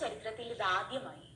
ചരിത്രത്തിൽ ഇതാദ്യമായി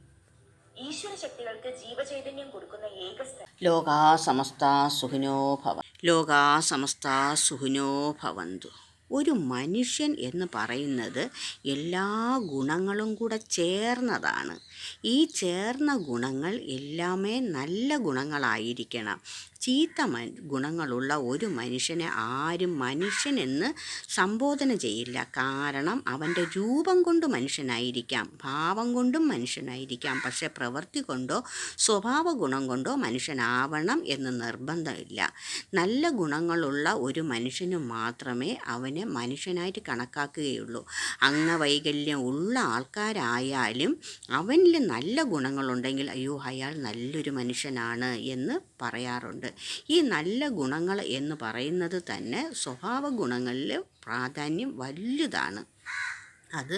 ഈശ്വര ശക്തികൾക്ക് ജീവചൈതന്യം കൊടുക്കുന്ന ഏക ലോകാ സമസ്ത സുഖിനോ ഭവ ലോകാ സമസ്ത സുഖിനോ ഭവന്തു. ഒരു മനുഷ്യൻ എന്ന് പറയുന്നത് എല്ലാ ഗുണങ്ങളും കൂടെ ചേർന്നതാണ്. ഈ ചേർന്ന ഗുണങ്ങൾ എല്ലാമേ നല്ല ഗുണങ്ങളായിരിക്കണം. ചീത്ത ഗുണങ്ങളുള്ള ഒരു മനുഷ്യനെ ആരും മനുഷ്യനെന്ന് സംബോധന ചെയ്യില്ല. കാരണം അവന്റെ രൂപം കൊണ്ട് മനുഷ്യനായിരിക്കാം ഭാവം കൊണ്ടും മനുഷ്യനായിരിക്കാം. പക്ഷേ പ്രവൃത്തി കൊണ്ടോ സ്വഭാവ ഗുണം കൊണ്ടോ മനുഷ്യനാവണം എന്ന് നിർബന്ധമില്ല. നല്ല ഗുണങ്ങളുള്ള ഒരു മനുഷ്യന് മാത്രമേ അവനെ മനുഷ്യനായിട്ട് കണക്കാക്കുകയുള്ളൂ. അംഗവൈകല്യം ഉള്ള ആൾക്കാരായാലും അവനിൽ നല്ല ഗുണങ്ങളുണ്ടെങ്കിൽ അയ്യോ അയാൾ നല്ലൊരു മനുഷ്യനാണ് എന്ന് പറയാറുണ്ട്. ഈ നല്ല ഗുണങ്ങൾ എന്ന് പറയുന്നത് തന്നെ സ്വഭാവ ഗുണങ്ങളിൽ പ്രാധാന്യം വലുതാണ്. അത്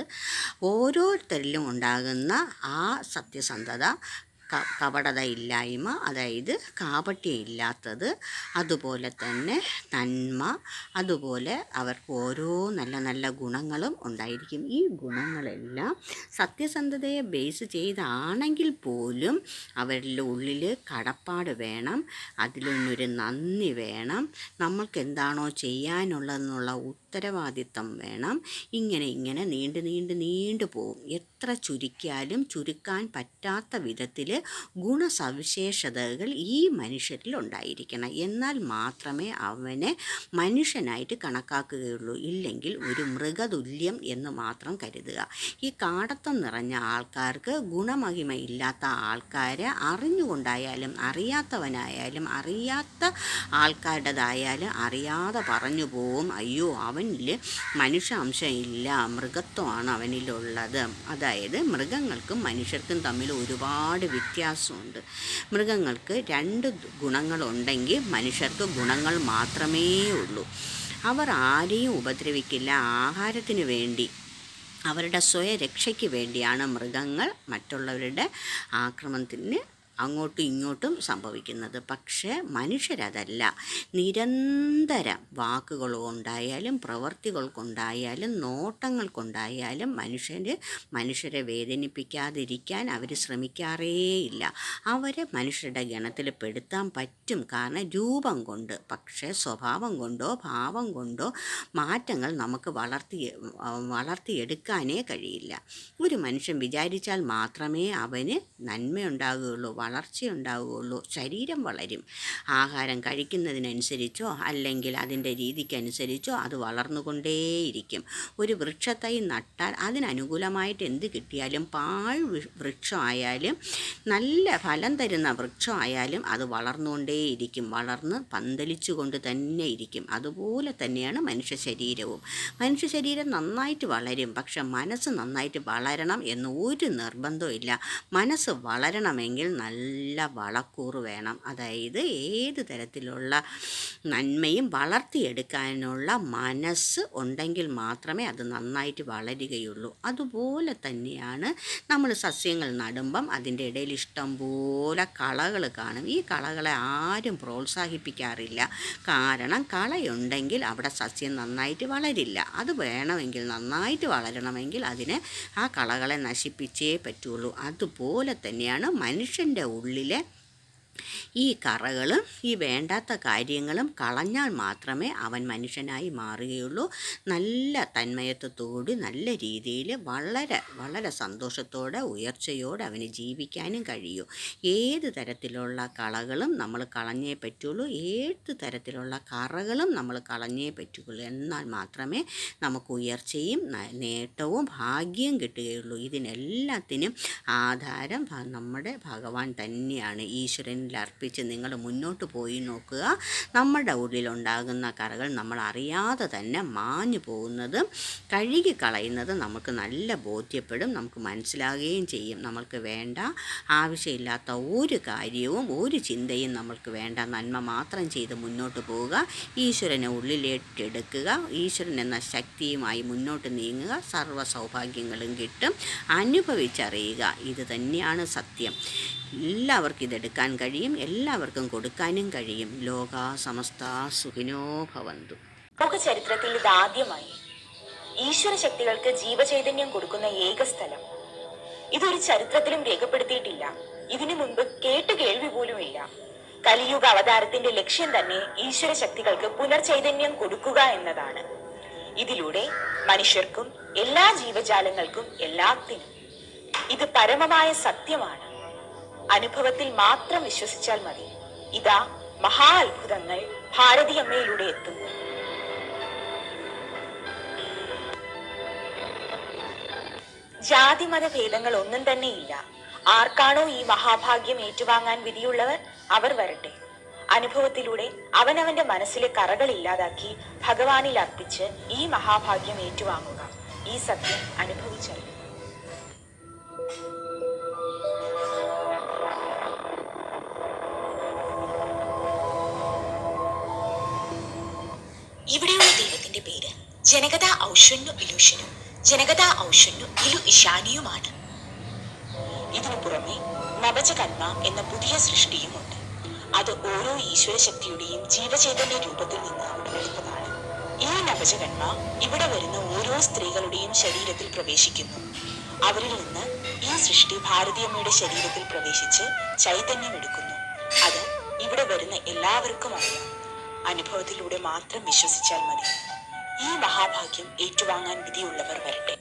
ഓരോരുത്തരിലും ഉണ്ടാകുന്ന ആ സത്യസന്ധത ക കപടത ഇല്ലായ്മ അതായത് കാപട്യം ഇല്ലാത്തത് അതുപോലെ തന്നെ നന്മ അതുപോലെ അവർക്ക് ഓരോ നല്ല നല്ല ഗുണങ്ങളും ഉണ്ടായിരിക്കും. ഈ ഗുണങ്ങളെല്ലാം സത്യസന്ധതയെ ബേസ് ചെയ്താണെങ്കിൽ പോലും അവരുടെ ഉള്ളിൽ കടപ്പാട് വേണം അതിലൊന്നൊരു നന്ദി വേണം നമ്മൾക്ക് എന്താണോ ചെയ്യാനുള്ളതെന്നുള്ള ഉത്തരവാദിത്തം വേണം. ഇങ്ങനെ ഇങ്ങനെ നീണ്ട് നീണ്ട് നീണ്ടു പോകും. എത്ര ചുരുക്കിയാലും ചുരുക്കാൻ പറ്റാത്ത വിധത്തിൽ ഗുണസവിശേഷതകൾ ഈ മനുഷ്യരിൽ ഉണ്ടായിരിക്കണം. എന്നാൽ മാത്രമേ അവനെ മനുഷ്യനായിട്ട് കണക്കാക്കുകയുള്ളൂ. ഇല്ലെങ്കിൽ ഒരു മൃഗതുല്യം എന്ന് മാത്രം കരുതുക. ഈ കാടത്തം നിറഞ്ഞ ആൾക്കാർക്ക് ഗുണമഹിമ ഇല്ലാത്ത ആൾക്കാരെ അറിഞ്ഞുകൊണ്ടായാലും അറിയാത്തവനായാലും അറിയാത്ത ആൾക്കാരുടേതായാലും അറിയാതെ പറഞ്ഞു പോവും അയ്യോ അവനിൽ മനുഷ്യാംശം ഇല്ല മൃഗത്വമാണ് അവനിലുള്ളത്. അതായത് മൃഗങ്ങൾക്കും മനുഷ്യർക്കും തമ്മിൽ ഒരുപാട് വ്യത്യാസമുണ്ട്. മൃഗങ്ങൾക്ക് രണ്ട് ഗുണങ്ങളുണ്ടെങ്കിൽ മനുഷ്യർക്ക് ഗുണങ്ങൾ മാത്രമേ ഉള്ളൂ. അവർ ആരെയും ഉപദ്രവിക്കില്ല. ആഹാരത്തിന് വേണ്ടി അവരുടെ സ്വയരക്ഷയ്ക്ക് വേണ്ടിയാണ് മൃഗങ്ങൾ മറ്റുള്ളവരുടെ ആക്രമണത്തിന് അങ്ങോട്ടും ഇങ്ങോട്ടും സംഭവിക്കുന്നത്. പക്ഷേ മനുഷ്യരതല്ല. നിരന്തരം വാക്കുകൾ കൊണ്ടായാലും പ്രവർത്തികൾ കൊണ്ടായാലും നോട്ടങ്ങൾ കൊണ്ടായാലും മനുഷ്യർ മനുഷ്യരെ വേദനിപ്പിക്കാതിരിക്കാൻ അവർ ശ്രമിക്കാറേയില്ല. അവരെ മനുഷ്യരുടെ ഗണത്തിൽ പെടുത്താൻ പറ്റും കാരണം രൂപം കൊണ്ട്. പക്ഷേ സ്വഭാവം കൊണ്ടോ ഭാവം കൊണ്ടോ മാറ്റങ്ങൾ നമുക്ക് വളർത്തി വളർത്തിയെടുക്കാനേ കഴിയില്ല. ഒരു മനുഷ്യൻ വിചാരിച്ചാൽ മാത്രമേ അവന് നന്മയുണ്ടാകുകയുള്ളൂ വളർച്ചയുണ്ടാവുകയുള്ളൂ ശരീരം വളരും. ആഹാരം കഴിക്കുന്നതിനനുസരിച്ചോ അല്ലെങ്കിൽ അതിന്റെ രീതിക്കനുസരിച്ചോ അത് വളർന്നുകൊണ്ടേയിരിക്കും. ഒരു വൃക്ഷത്തൈ നട്ടാൽ അതിനനുകൂലമായിട്ട് എന്ത് കിട്ടിയാലും പാഴ് വൃക്ഷമായാലും നല്ല ഫലം തരുന്ന വൃക്ഷമായാലും അത് വളർന്നുകൊണ്ടേയിരിക്കും. വളർന്ന് പന്തലിച്ചുകൊണ്ട് തന്നെ ഇരിക്കും. അതുപോലെ തന്നെയാണ് മനുഷ്യ ശരീരവും. മനുഷ്യ ശരീരം നന്നായിട്ട് വളരും. പക്ഷെ മനസ്സ് നന്നായിട്ട് വളരണം എന്ന് ഒരു നിർബന്ധവും ഇല്ല മനസ്സ് വളരണമെങ്കിൽ നല്ല വളക്കൂറ് വേണം. അതായത് ഏത് തരത്തിലുള്ള നന്മയും വളർത്തിയെടുക്കാനുള്ള മനസ്സ് ഉണ്ടെങ്കിൽ മാത്രമേ അത് നന്നായിട്ട് വളരുകയുള്ളൂ. അതുപോലെ തന്നെയാണ് നമ്മൾ സസ്യങ്ങൾ നടുമ്പം അതിന്റെ ഇടയിൽ ഇഷ്ടം പോലെ കളകൾ കാണും. ഈ കളകളെ ആരും പ്രോത്സാഹിപ്പിക്കാറില്ല. കാരണം കളയുണ്ടെങ്കിൽ അവിടെ സസ്യം നന്നായിട്ട് വളരില്ല. അത് വേണമെങ്കിൽ നന്നായിട്ട് വളരണമെങ്കിൽ അതിനെ ആ കളകളെ നശിപ്പിച്ചേ പറ്റുള്ളൂ. അതുപോലെ തന്നെയാണ് മനുഷ്യന്റെ ഉള്ളിലെ ഈ കറകളും ഈ വേണ്ടാത്ത കാര്യങ്ങളും കളഞ്ഞാൽ മാത്രമേ അവൻ മനുഷ്യനായി മാറുകയുള്ളൂ. നല്ല തന്മയത്വത്തോട് നല്ല രീതിയിൽ വളരെ വളരെ സന്തോഷത്തോടെ ഉയർച്ചയോടെ അവന് ജീവിക്കാനും കഴിയൂ. ഏത് തരത്തിലുള്ള കളകളും നമ്മൾ കളഞ്ഞേ പറ്റുള്ളൂ. ഏത് തരത്തിലുള്ള കറകളും നമ്മൾ കളഞ്ഞേ പറ്റുള്ളൂ. എന്നാൽ മാത്രമേ നമുക്ക് ഉയർച്ചയും നേട്ടവും ഭാഗ്യം കിട്ടുകയുള്ളൂ. ഇതിനെല്ലാത്തിനും ആധാരം നമ്മുടെ ഭഗവാൻ തന്നെയാണ്. അർപ്പിച്ച് നിങ്ങൾ മുന്നോട്ട് പോയി നോക്കുക. നമ്മുടെ ഉള്ളിലുണ്ടാകുന്ന കറകൾ നമ്മൾ അറിയാതെ തന്നെ മാഞ്ഞു പോകുന്നതും കഴുകി നമുക്ക് നല്ല ബോധ്യപ്പെടും. നമുക്ക് മനസ്സിലാകുകയും ചെയ്യും. നമ്മൾക്ക് വേണ്ട ആവശ്യമില്ലാത്ത ഒരു കാര്യവും ഒരു ചിന്തയും നമ്മൾക്ക് വേണ്ട. നന്മ മാത്രം ചെയ്ത് മുന്നോട്ട് പോവുക. ഈശ്വരനെ ഉള്ളിലേറ്റെടുക്കുക. ഈശ്വരൻ എന്ന ശക്തിയുമായി മുന്നോട്ട് നീങ്ങുക. സർവ സൗഭാഗ്യങ്ങളും കിട്ടും. അനുഭവിച്ചറിയുക. ഇത് തന്നെയാണ് സത്യം. എല്ലാവർക്കും ഇതെടുക്കാൻ കഴിയും. എല്ലാവർക്കും കൊടുക്കാനും കഴിയും. ലോക സമസ്ത സുഖിനോ ഭവന്തു. ലോക ചരിത്രത്തിൽ ഇതാദ്യമായി ഈശ്വര ശക്തികൾക്ക് ജീവചൈതന്യം കൊടുക്കുന്ന ഏക സ്ഥലം. ഇതൊരു ചരിത്രത്തിലും രേഖപ്പെടുത്തിയിട്ടില്ല. ഇതിനു മുൻപ് കേട്ട് കേൾവി ഇല്ല. കലിയുഗ അവതാരത്തിന്റെ ലക്ഷ്യം തന്നെ ഈശ്വര ശക്തികൾക്ക് പുനർചൈതന്യം കൊടുക്കുക എന്നതാണ്. ഇതിലൂടെ മനുഷ്യർക്കും എല്ലാ ജീവജാലങ്ങൾക്കും എല്ലാത്തിനും ഇത് പരമമായ സത്യമാണ്. അനുഭവത്തിൽ മാത്രം വിശ്വസിച്ചാൽ മതി. ഇതാ മഹാ അത്ഭുതങ്ങൾ ഭാരതീയമ്മയിലൂടെ എത്തുന്നു. ജാതിമത ഭേദങ്ങൾ ഒന്നും തന്നെ ഇല്ല. ആർക്കാണോ ഈ മഹാഭാഗ്യം ഏറ്റുവാങ്ങാൻ വിധിയുള്ളവർ അവർ വരട്ടെ. അനുഭവത്തിലൂടെ അവനവന്റെ മനസ്സിലെ കറകൾ ഇല്ലാതാക്കി ഭഗവാനിൽ അർപ്പിച്ച് ഈ മഹാഭാഗ്യം ഏറ്റുവാങ്ങുക. ഈ സത്യം അനുഭവിച്ചറിയുക. ഇവിടെയുള്ള ദൈവത്തിന്റെ പേര് ജനകത ഔഷന്നു ഇലൂഷനും ജനകത ഔഷന്നു ഇലു ഇഷാനിയുമാണ് ഇതിനു പുറമെ നവജകന്മ എന്ന പുതിയ സൃഷ്ടിയുമുണ്ട് അത് ഓരോ ഈശ്വര ശക്തിയുടെയും ജീവചൈതന്യ രൂപത്തിൽ നിന്ന് ഉടലെടുത്തതാണ് ഈ നവജകന്മ ഇവിടെ വരുന്ന ഓരോ സ്ത്രീകളുടെയും ശരീരത്തിൽ പ്രവേശിക്കുന്നു. അവരിൽ നിന്ന് ഈ സൃഷ്ടി ഭാരതീയമ്മയുടെ ശരീരത്തിൽ പ്രവേശിച്ച് ചൈതന്യം എടുക്കുന്നു. അത് ഇവിടെ വരുന്ന എല്ലാവർക്കും അറിയാം. അനുഭവത്തിലൂടെ മാത്രം വിശ്വസിച്ചാൽ മതി. ഈ മഹാഭാഗ്യം ഏറ്റുവാങ്ങാൻ വിധിയുള്ളവർ വരട്ടെ.